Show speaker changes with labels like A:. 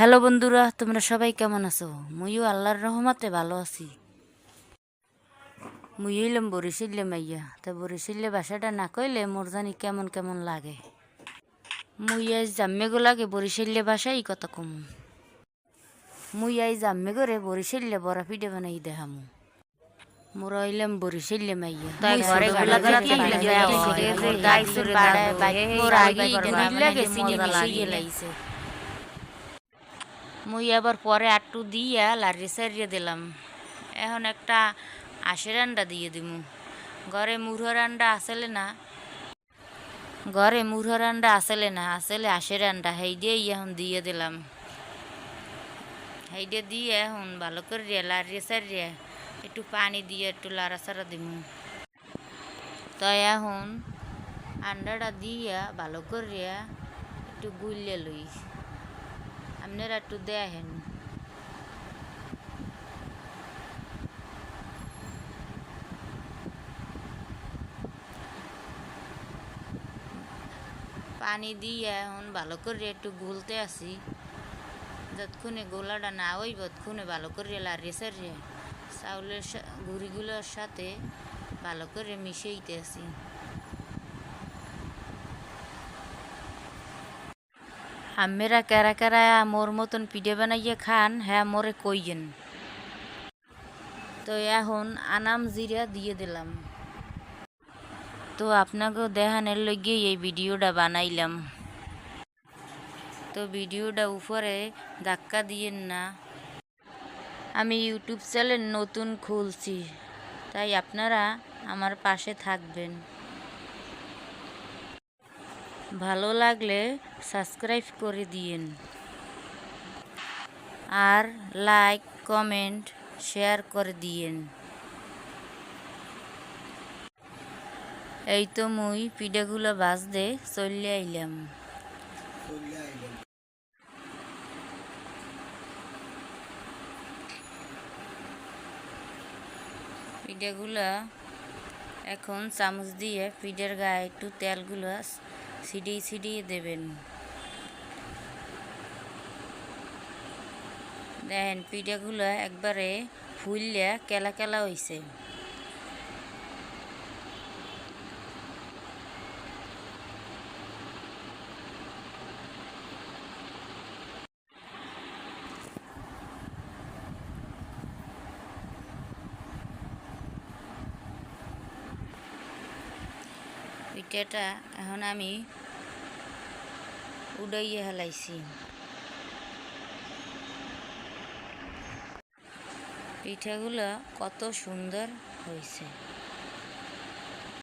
A: Hello বন্ধুরা তোমরা সবাই কেমন আছো? মুইও আল্লাহর রহমতে ভালো আছি। মুই হইলাম বরিশিল্লে মাইয়া। তা বরিশিল্লে বাসাটা না কইলে মোর জানি কেমন কেমন লাগে। মুই আজ জাম্মে গো লাগে বরিশিল্লে বাসাই কত কম। মুই আজ জাম্মে করে বরিশিল্লে বড়া পিঠে বানাই দেখামু। মোর বরিশিল্লে মাইয়া।
B: তাই ঘরে গুলা
A: বাড়ায়, মোর আগে মুই আবার পরে আটটু দিয়া লারি সারিয়ে দিলাম। এখন একটা আশের আন্ডা দিয়ে দিমু। ঘরে মুরহর আন্ডা আসলে না। ঘরে মুরহর আন্ডা আসলে না, আসলে আশের আন্ডা। হেই দিয়ে এখন দিয়ে দিলাম। হেই দিয়ে এখন ভালো করে লারিয়ে সারিয়ে একটু পানি দিয়ে একটু লাড়া সারা দিমু। তো এখন আন্ডাটা দিয়া ভালো করিয়া একটু গুলিয়ে লই। আপনারা একটু দেখেন। পানি দিয়ে এখন ভালো করে একটু গুলতে আসি যতক্ষণে গোলাটা না হইব, ততক্ষণে ভালো করে লাড়িয়ে সারিয়ে চাউলের গুঁড়িগুলোর সাথে ভালো করে মিশাইতে আসি আমেরা কেরা কেরা মোর মতন পিঠে বানাইয়ে খান হ্যাঁ মোরে কইয়েন তো এখন আনাম জিরা দিয়ে দিলাম তো আপনাকেও দেখানোর লগে এই ভিডিওটা বানাইলাম তো ভিডিওটা উপরে ধাক্কা দিয়েন না আমি ইউটিউব চ্যানেল নতুন খুলছি তাই আপনারা আমার পাশে থাকবেন ভালো লাগলে সাবস্ক্রাইব করে দিয়েন। আর লাইক, কমেন্ট, শেয়ার করে দিয়েন। এই তো মুই পিঠাগুলো বাজতে চলে আইলাম। পিঠাগুলো এখন চামচ দিয়ে পিঠের গায়ে একটু তেলগুলো ছিটিয়ে সিডিয়ে দেবেন। দেখেন পিঠাগুলো একবারে ফুললে কেলা কেলা হইছে। পিঠাটা এখন আমি উড়াইয়ে হেলাইছি। পিঠাগুলো কত সুন্দর হয়েছে